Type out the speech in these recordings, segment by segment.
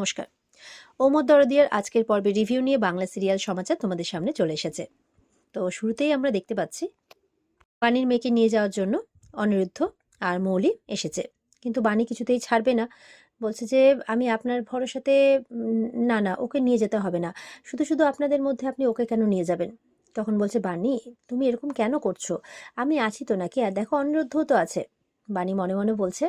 নমস্কার। ওমর দরদিয়ার আজকের পর্বে রিভিউ নিয়ে বাংলা সিরিয়াল সমাচার তোমাদের সামনে চলে এসেছে। তো শুরুতেই আমরা দেখতে পাচ্ছি, বাণীর মেয়েকে নিয়ে যাওয়ার জন্য অনিরুদ্ধ আর মৌলি এসেছে। কিন্তু বাণী কিছুতেই ছাড়বে না। বলছে যে, আমি আপনার ভরসাতে না না, ওকে নিয়ে যেতে হবে না। শুধু শুধু আপনাদের মধ্যে আপনি ওকে কেন নিয়ে যাবেন? তখন বলছে, বাণী, তুমি এরকম কেন করছ? আমি আছি তো নাকি? আর দেখো, অনিরুদ্ধও তো আছে। বাণী মনে মনে বলছে,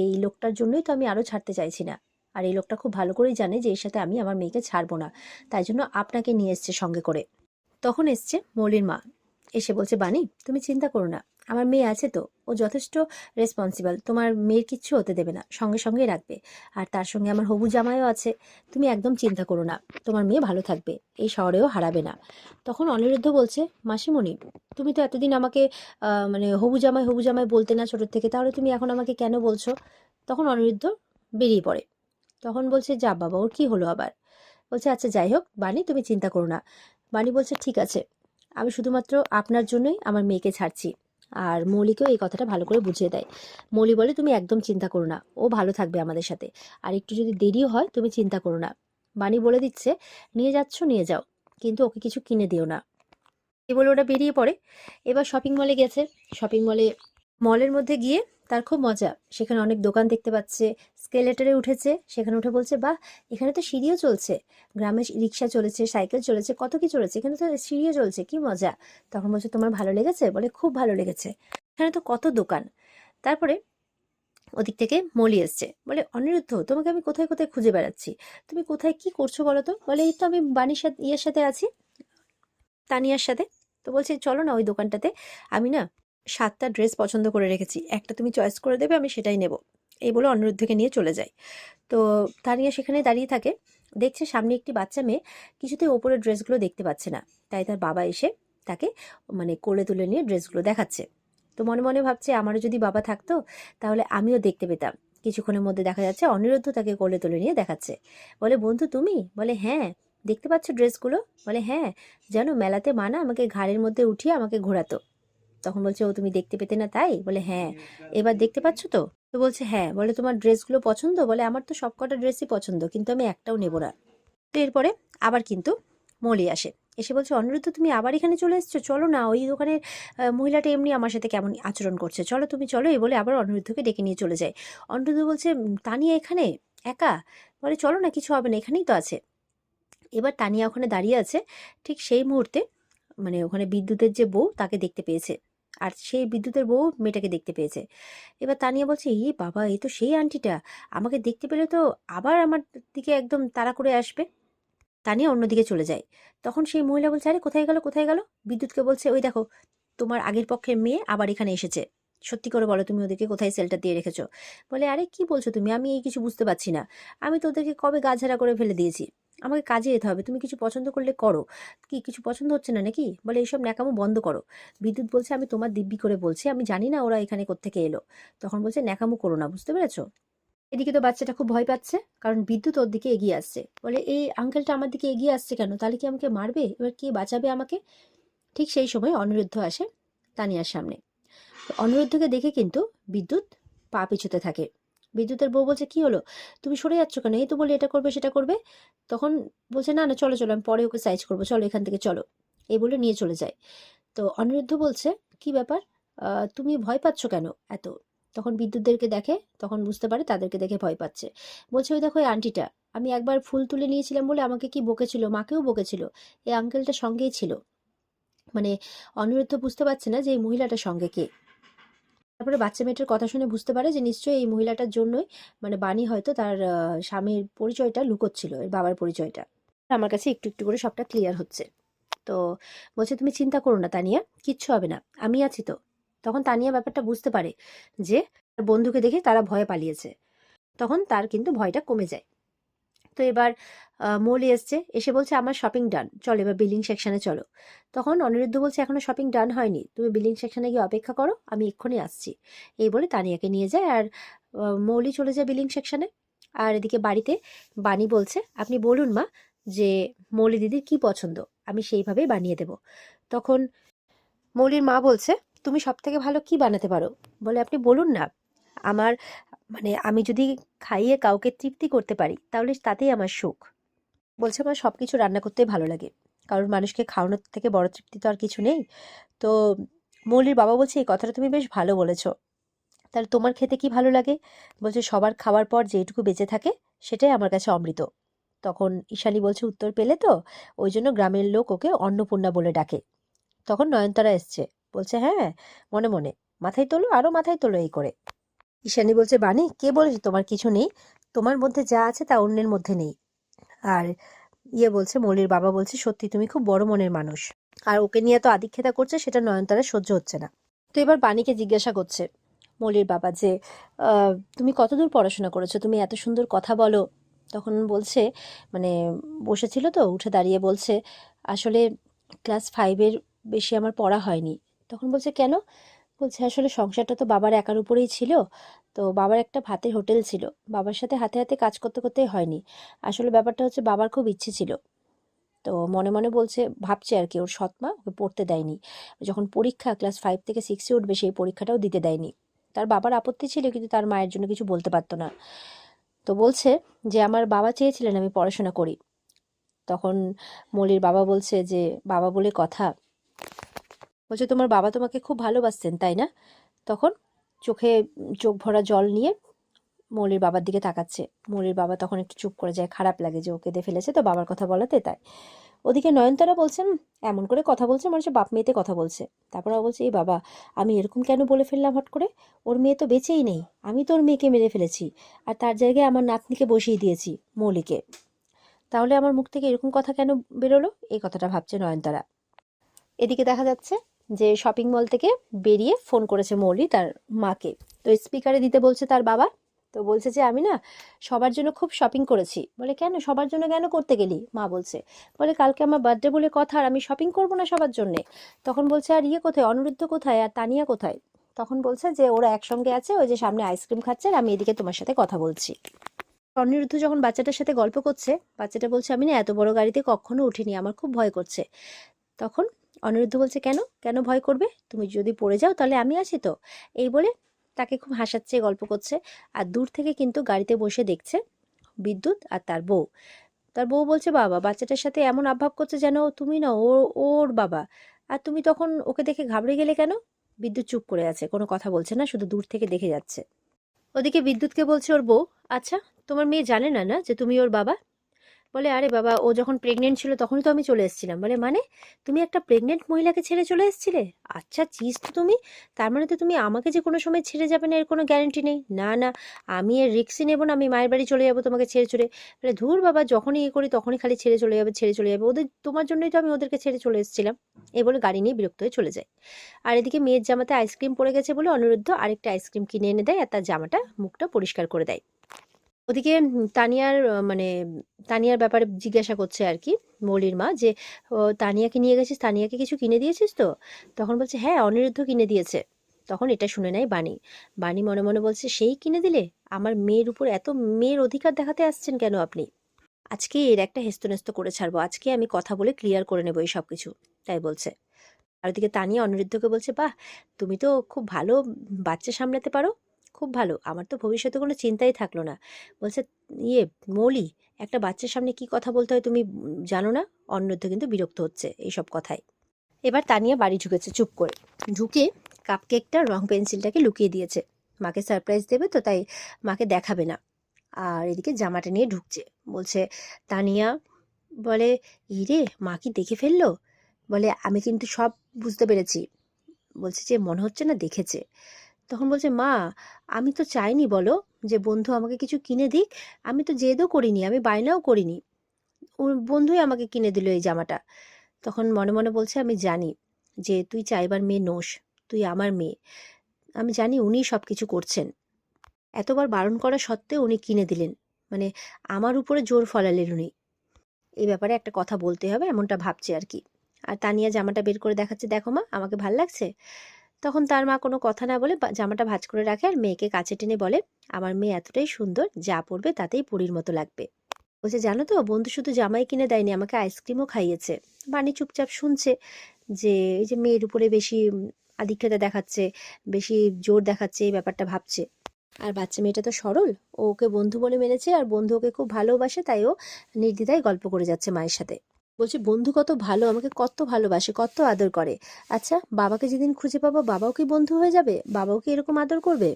এই লোকটার জন্যই তো আমি আরও ছাড়তে চাইছি না। আর এই লোকটা খুব ভালো করেই জানে যে এর সাথে আমি আমার মেয়েকে ছাড়বো না। তাই জন্য আপনাকে নিয়ে এসছে সঙ্গে করে। তখন এসছে মৌলির মা। এসে বলছে বাণী তুমি চিন্তা করো না। আমার মেয়ে আছে তো। ও যথেষ্ট রেসপন্সিবল তোমার মেয়ের কিচ্ছু হতে দেবে না। সঙ্গে সঙ্গেই রাখবে। আর তার সঙ্গে আমার হবু জামাইও আছে। তুমি একদম চিন্তা করো না। তোমার মেয়ে ভালো থাকবে। এই শহরেও হারাবে না। তখন অনিরুদ্ধ বলছে, মাসিমণি, তুমি তো এতদিন আমাকে মানে হবু জামাই হবু জামাই বলতে না ছোটোর থেকে। তাহলে তুমি এখন আমাকে কেন বলছো? তখন অনিরুদ্ধ বেরিয়ে পড়ে। তখন বলছে, যা বাবা, ওর কি হলো আবার? বলছে আচ্ছা যাই হোক বাণী তুমি চিন্তা করো না। বাণী বলছে, ঠিক আছে, আমি শুধুমাত্র আপনার জন্যই আমার মেয়েকে ছাড়ছি। আর মৌলিকেও এই কথাটা ভালো করে বুঝিয়ে দেয়। মৌলি বলে, তুমি একদম চিন্তা করো না, ও ভালো থাকবে আমাদের সাথে। আর একটু যদি দেরিও হয়, তুমি চিন্তা করো না। বাণী বলে দিচ্ছে, নিয়ে যাচ্ছ, নিয়ে যাও, কিন্তু ওকে কিছু কিনে দিও না। এ বলে, ওটা বেরিয়ে পড়ে। এবার শপিং মলে গেছে। শপিং মলে মলের মধ্যে গিয়ে তার খুব মজা। সেখানে অনেক দোকান দেখতে পাচ্ছে, স্কেলেটারে উঠেছে, সেখানে উঠে বলছে, বাহ, এখানে তো সিঁড়িও চলছে। গ্রামে রিক্সা চলেছে, সাইকেল চলেছে, কত কি চলেছে, এখানে তো সিঁড়িও চলছে, কি মজা। তখন বলছে, তোমার ভালো লেগেছে? বলে, খুব ভালো লেগেছে। এখানে তো কত দোকান। তারপরে ওদিক থেকে মলি এসছে। বলে, অনিরুদ্ধ, তোমাকে আমি কোথায় কোথায় খুঁজে বেড়াচ্ছি? তুমি কোথায়, কি করছ বলো তো? বলে, এই তো আমি বাণীর সাথে, ইয়ের সাথে আছি, তানিয়ার সাথে। তো বলছে, চলো না ওই দোকানটাতে। আমি না সাতটা ড্রেস পছন্দ করে রেখেছি, একটা তুমি চয়েস করে দেবে, আমি সেটাই নেব। এই বলে অনিরুদ্ধকে নিয়ে চলে যায়। তো তানিয়া সেখানে দাঁড়িয়ে থাকে, দেখছে সামনে একটি বাচ্চা মেয়ে কিছুতে ওপরের ড্রেসগুলো দেখতে পাচ্ছে না। তাই তার বাবা এসে তাকে মানে কোলে তুলে নিয়ে ড্রেসগুলো দেখাচ্ছে। তো মনে মনে ভাবছে, আমারও যদি বাবা থাকতো, তাহলে আমিও দেখতে পেতাম। কিছুক্ষণের মধ্যে দেখা যাচ্ছে অনিরুদ্ধ তাকে কোলে তুলে নিয়ে দেখাচ্ছে। বলে, বন্ধু, তুমি? বলে হ্যাঁ দেখতে পাচ্ছ ড্রেসগুলো বলে হ্যাঁ জানো মেলাতে মানা আমাকে ঘাড়ের মধ্যে উঠিয়ে আমাকে ঘোরাতো। তখন বলছে ও তুমি দেখতে পেতে না তাই? বলে হ্যাঁ। এবার দেখতে পাচ্ছ তো? তো বলছে হ্যাঁ। বলে তোমার ড্রেসগুলো পছন্দ? বলে আমার তো সবকটা ড্রেসই পছন্দ কিন্তু আমি একটাও নেব না। তো এরপরে আবার কিন্তু মলি আসে। এসে বলছে অনিরুদ্ধ তুমি আবার এখানে চলে এসছো? চলো না ওই দোকানের মহিলাটা এমনি আমার সাথে কেমন আচরণ করছে? চলো তুমি চলো। এই বলে আবার অনিরুদ্ধকে ডেকে নিয়ে চলে যায়। অনিরুদ্ধ বলছে তানিয়া এখানে? একা? বলে চলো না কিছু হবে না এখানেই তো আছে। এবার তানিয়া ওখানে দাঁড়িয়ে আছে ঠিক সেই মুহূর্তে মানে ওখানে বিদ্যুতের যে বউ তাকে দেখতে পেয়েছে। আর সেই বিদ্যুতের বউ মেয়েটাকে দেখতে পেয়েছে। এবার তানিয়া বলছে এই বাবা এই তো সেই আন্টিটা। আমাকে দেখতে পেলে তো আবার আমার দিকে একদম তাড়া করে আসবে। তানিয়া অন্যদিকে চলে যায়। তখন সেই মহিলা বলছে, আরে, কোথায় গেল কোথায় গেল? বিদ্যুৎকে বলছে, ওই দেখো, তোমার আগের পক্ষের মেয়ে আবার এখানে এসেছে। সত্যি করে বলো, তুমি ওদেরকে কোথায় সেলটা দিয়ে রেখেছো? বলে, আরে, কি বলছো তুমি? আমি এই কিছু বুঝতে পারছি না। আমি তো ওদেরকে কবে গাছাড়া করে ফেলে দিয়েছি। আমাকে কাজে যেতে হবে। তুমি কিছু পছন্দ করলে করো। কি, কিছু পছন্দ হচ্ছে না নাকি? বলে এইসব ন্যাকামো বন্ধ করো। বিদ্যুৎ বলছে, আমি তোমার দিব্যি করে বলছি। আমি জানি না ওরা এখানে কোত্থেকে এলো। তখন বলছে, ন্যাকামো করো না, বুঝতে পেরেছ? এদিকে তো বাচ্চাটা খুব ভয় পাচ্ছে, কারণ বিদ্যুৎ ওর দিকে এগিয়ে আসছে। বলে, এই আঙ্কেলটা আমার দিকে এগিয়ে আসছে কেন? তাহলে কি আমাকে মারবে? এবার কে বাঁচাবে আমাকে? ঠিক সেই সময় অনিরুদ্ধ আসে তানিয়ার সামনে। অনিরুদ্ধকে দেখে কিন্তু বিদ্যুৎ পা পিছুতে থাকে। বিদ্যুতের বউ বলছে, কি হলো? তুমি সরে যাচ্ছ কেন? এই তো বলে এটা করবে, সেটা করবে? তখন বলছে, না না, চলো চলো, আমি পরে ওকে সাইজ করব, চলো এখান থেকে চলো। এই বলে নিয়ে চলে যায়। তো অনিরুদ্ধ বলছে, কি ব্যাপার? তুমি ভয় পাচ্ছ কেন এত? তখন বিদ্যুৎদেরকে দেখে, তখন বুঝতে পারে তাদেরকে দেখে ভয় পাচ্ছে। বলছে, ওই দেখো, এই আন্টিটা, আমি একবার ফুল তুলে নিয়েছিলাম বলে আমাকে কি বকেছিল? মাকেও বকেছিল। এই আঙ্কেলটা সঙ্গেই ছিল। মানে অনিরুদ্ধ বুঝতে পারছে না যে এই মহিলাটা সঙ্গে কে। তারপরে বাচ্চা মেয়েটার কথা শুনে বুঝতে পারে যে নিশ্চয়ই এই মহিলাটার জন্যই মানে বাণী হয়তো তার স্বামীর পরিচয়টা লুকোচ্ছিল, এর বাবার পরিচয়টা। আমার কাছে একটু একটু করে সবটা ক্লিয়ার হচ্ছে। তো বলছে, তুমি চিন্তা করো না, তানিয়া, কিচ্ছু হবে না, আমি আছি তো। তখন তানিয়া ব্যাপারটা বুঝতে পারে যে তার বন্ধুকে দেখে তারা ভয়ে পালিয়েছে। তখন তার কিন্তু ভয়টা কমে যায়। তো এবার মৌলি এসছে, এসে বলছে, আমার শপিং ডান চলো এবার বিলিং সেকশানে চলো। তখন অনিরুদ্ধ বলছে, এখনও শপিং ডান হয়নি, তুমি বিলিং সেকশানে গিয়ে অপেক্ষা করো, আমি এক্ষুনি আসছি। এই বলে তানিয়াকে নিয়ে যায় আর মৌলি চলে যায় বিলিং সেকশানে আর এদিকে বাড়িতে বাণী বলছে, আপনি বলুন মা, যে মৌলি দিদির কি পছন্দ, আমি সেইভাবেই বানিয়ে দেব। তখন মৌলির মা বলছে, তুমি সব থেকে ভালো কি বানাতে পারো? বলে, আপনি বলুন না, আমার মানে আমি যদি খাইয়ে কাউকে তৃপ্তি করতে পারি, তাহলে তাতেই আমার সুখ। বলছে, আমার সব কিছু রান্না করতেই ভালো লাগে। কারণ মানুষকে খাওয়ানোর থেকে বড় তৃপ্তি তো আর কিছু নেই। তো মৌলির বাবা বলছে, এই কথাটা তুমি বেশ ভালো বলেছ। তাহলে তোমার খেতে কি ভালো লাগে? বলছে, সবার খাওয়ার পর যেটুকু বেঁচে থাকে, সেটাই আমার কাছে অমৃত। তখন ঈশানী বলছে, উত্তর পেলে তো? ওই জন্য গ্রামের লোক ওকে অন্নপূর্ণা বলে ডাকে। তখন নয়নতারা এসছে। বলছে হ্যাঁ মনে মনে। মাথায় তোলো আরও মাথায় তোলো এই করে। ঈশানী বলছে বানি কে বলেছে তোমার কিছু নেই? তোমার মধ্যে যা আছে তা অন্যের মধ্যে নেই। আর ইয়ে বলছে, মৌলির বাবা বলছে, সত্যি, তুমি খুব বড় মনের মানুষ। আর ওকে নিয়ে তো আদিক্ষেতা করছে, সেটা নয়নতারা সহ্য হচ্ছে না। তো এবার বাণীকে জিজ্ঞাসা করছে, মৌলির বাবা যে তুমি কতদূর পড়াশোনা করেছ? তুমি এত সুন্দর কথা বলো। তখন বলছে মানে বসেছিল তো, উঠে দাঁড়িয়ে বলছে, আসলে ক্লাস ফাইভের বেশি আমার পড়া হয়নি। তখন বলছে, কেন? বলছে, আসলে সংসারটা তো বাবার একার উপরেই ছিল। তো বাবার একটা ভাতের হোটেল ছিল। বাবার সাথে হাতে হাতে কাজ করতে করতেই হয়নি। আসলে ব্যাপারটা হচ্ছে বাবার খুব ইচ্ছে ছিল। তো মনে মনে বলছে, ভাবছে আর কি, ওর সৎমা ওকে পড়তে দেয়নি। যখন পরীক্ষা, ক্লাস ফাইভ থেকে সিক্সে উঠবে, সেই পরীক্ষাটাও দিতে দেয়নি। তার বাবার আপত্তি ছিল, কিন্তু তার মায়ের জন্য কিছু বলতে পারতো না। তো বলছে যে, আমার বাবা চেয়েছিলেন আমি পড়াশোনা করি। তখন মলির বাবা বলছে যে, বাবা বলে কথা বলছে, তোমার বাবা তোমাকে খুব ভালোবাসতেন, তাই না? তখন চোখে চোখ ভরা জল নিয়ে মৌলির বাবার দিকে তাকাচ্ছে। মৌলির বাবা তখন একটু চুপ করে যায়, খারাপ লাগে যে ও কেঁদে ফেলেছে, তো বাবার কথা বলাতে তাই। ওদিকে নয়নতারা বলছেন এমন করে কথা বলছে মনে হচ্ছে বাপ মেয়েতে কথা বলছে। তারপর ও বলছে এই বাবা, আমি এরকম কেন বলে ফেললাম হট করে? ওর মেয়ে তো বেঁচেই নেই। আমি তো ওর মেয়েকে মেরে ফেলেছি আর তার জায়গায় আমার নাতনিকে বসিয়ে দিয়েছি, মৌলিকে। তাহলে আমার মুখ থেকে এরকম কথা কেন বেরোলো? এই কথাটা ভাবছে নয়নতারা। এদিকে দেখা যাচ্ছে যে শপিং মল থেকে বেরিয়ে ফোন করেছে মৌলি, তার মাকে। তো স্পিকারে দিতে বলছে তার বাবা। তো বলছে যে, আমি না সবার জন্য খুব শপিং করেছি। বলে, কেন? সবার জন্য কেন করতে গেলি? মা বলছে। বলে, কালকে আমার বার্থডে বলে কথা, আর আমি শপিং করব না সবার জন্যে। তখন বলছে, আর ইয়ে কোথায়? অনিরুদ্ধ কোথায়? আর তানিয়া কোথায়? তখন বলছে যে, ওরা একসঙ্গে আছে, ওই যে সামনে আইসক্রিম খাচ্ছে, আর আমি এদিকে তোমার সাথে কথা বলছি। অনিরুদ্ধ যখন বাচ্চাটার সাথে গল্প করছে, বাচ্চাটা বলছে, আমি না এত বড় গাড়িতে কখনো উঠিনি, আমার খুব ভয় করছে। তখন অনিরুদ্ধ বলছে, কেন? কেন ভয় করবে? তুমি যদি পড়ে যাও তাহলে আমি আছি তো। এই বলে তাকে খুব হাসাচ্ছে, গল্প করছে। আর দূর থেকে কিন্তু গাড়িতে বসে দেখছে বিদ্যুৎ আর তার বউ। তার বউ বলছে, বাবা, বাচ্চাটার সাথে এমন আভাব করছে যেন তুমি না, ও, ওর বাবা। আর তুমি তখন ওকে দেখে ঘাবড়ে গেলে কেন? বিদ্যুৎ চুপ করে আছে, কোনো কথা বলছে না, শুধু দূর থেকে দেখে যাচ্ছে। ওদিকে বিদ্যুৎকে বলছে, ওর বউ আচ্ছা তোমার মেয়ে জানে না না যে তুমি ওর বাবা? বলে, আরে বাবা, ও যখন প্রেগনেন্ট ছিল তখনই তো আমি চলে এসেছিলাম। বলে মানে তুমি একটা প্রেগনেন্ট মহিলাকে ছেড়ে চলে এসেছিলে? আচ্ছা চিজ তো তুমি। তার মানে তো তুমি আমাকে যে কোনো সময় ছেড়ে যাবে না, এর কোনো গ্যারেন্টি নেই? না না, আমি এর রিক্সই নেব না, আমি মায়ের বাড়ি চলে যাব তোমাকে ছেড়ে চলে। বলে, ধুর বাবা, যখনই ইয়ে করি তখনই খালি ছেড়ে চলে যাবে, ছেড়ে চলে যাবে। ওদের, তোমার জন্যই তো আমি ওদেরকে ছেড়ে চলে এসেছিলাম। এই বলে গাড়ি নিয়ে বিরক্ত হয়ে চলে যায়। আর এদিকে মেয়ের জামাতে আইসক্রিম পড়ে গেছে বলে অনিরুদ্ধ আরেকটা আইসক্রিম কিনে এনে দেয় আর তার জামাটা মুখটা পরিষ্কার করে দেয়। ওদিকে তানিয়ার মানে তানিয়ার ব্যাপারে জিজ্ঞাসা করছে আর কি মৌলির মা যে ও, তানিয়াকে নিয়ে গেছিস? তানিয়াকে কিছু কিনে দিয়েছিস তো? তখন বলছে হ্যাঁ অনিরুদ্ধ কিনে দিয়েছে। তখন এটা শুনে নেয় বাণী। বাণী মনে মনে বলছে সেই কিনে দিলে? আমার মেয়ের উপর এত মেয়ের অধিকার দেখাতে আসছেন কেন আপনি? আজকে এর একটা হেস্তনেস্ত করে ছাড়বো। আজকে আমি কথা বলে ক্লিয়ার করে নেব এই সব কিছু তাই বলছে। আর ওদিকে তানিয়া অনিরুদ্ধকে বলছে বাহ! তুমি তো খুব ভালো বাচ্চা সামলাতে পারো। খুব ভালো। আমার তো ভবিষ্যতে কোনো চিন্তাই থাকল না। বলছে ইয়ে মৌলি, একটা বাচ্চার সামনে কি কথা বলতে হয় তুমি জানো না? অনিরুদ্ধ কিন্তু বিরক্ত হচ্ছে এইসব কথায়। এবার তানিয়া বাড়ি ঢুকেছে চুপ করে। ঢুকে কাপকেকটা রং পেন্সিলটাকে লুকিয়ে দিয়েছে। মাকে সারপ্রাইজ দেবে তো তাই মাকে দেখাবে না। আর এদিকে জামাটা নিয়ে ঢুকছে। বলছে, তানিয়া বলে, ইরে, মা কি দেখে ফেলল? বলে, আমি কিন্তু সব বুঝতে পেরেছি। বলছে যে, মনে হচ্ছে না দেখেছে। তখন বলছে, মা, আমি তো চাইনি বলো যে বন্ধু আমাকে কিছু কিনে দিক। আমি তো জেদও করিনি, আমি বায়নাও করিনি। বন্ধুই আমাকে কিনে দিল এই জামাটা। তখন মনে মনে বলছে, আমি জানি যে তুই চাইবার মেয়ে নোস, তুই আমার মেয়ে। আমি জানি উনি সব কিছু করছেন। এতবার বারণ করা সত্ত্বেও উনি কিনে দিলেন। মানে আমার উপরে জোর ফলালেন উনি। এই ব্যাপারে একটা কথা বলতে হবে, এমনটা ভাবছে আর কি। আর তানিয়া জামাটা বের করে দেখাচ্ছে, দেখো মা, আমাকে ভালো লাগছে? তখন তার মা কোনো কথা না বলে জামাটা ভাজ করে রাখে আর মেয়েকে কাছে টেনে বলে, আমার মেয়ে এতটাই সুন্দর, যা পরবে তাতেই পরীর মতো লাগবে। বলছে, জানো তো, বন্ধু শুধু জামাই কিনে দেয়নি, আমাকে আইসক্রিমও খাইয়েছে। বাণী চুপচাপ শুনছে যে, এই যে মেয়ের উপরে বেশি আধিক্যতা দেখাচ্ছে, বেশি জোর দেখাচ্ছে, এই ব্যাপারটা ভাবছে। আর বাচ্চা মেয়েটা তো সরল, ও ওকে বন্ধু বলে মেনেছে, আর বন্ধু ওকে খুব ভালোবাসে, তাই ও নির্দ্বিধায় গল্প করে যাচ্ছে মায়ের সাথে। বলছে, বন্ধু কত ভালো, আমাকে কত ভালোবাসে, কত আদর করে। আচ্ছা বাবাকে যেদিন খুঁজে পাবো, বাবাও কি বন্ধু হয়ে যাবে? বাবাও কি এরকম আদর করবে?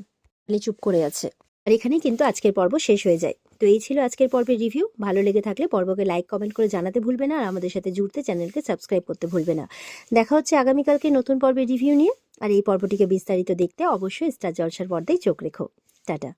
খালি চুপ করে আছে। আর এখানেই কিন্তু আজকের পর্ব শেষ হয়ে যায়। তো এই ছিল আজকের পর্বের রিভিউ। ভালো লেগে থাকলে পর্বকে লাইক, কমেন্ট করে জানাতে ভুলবে না। আর আমাদের সাথে জুড়তে চ্যানেলকে সাবস্ক্রাইব করতে ভুলবে না। দেখা হচ্ছে আগামীকালকে নতুন পর্বের রিভিউ নিয়ে। আর এই পর্বটিকে বিস্তারিত দেখতে অবশ্যই স্টার জলসার পর্দায় চোখ রেখো। টাটা।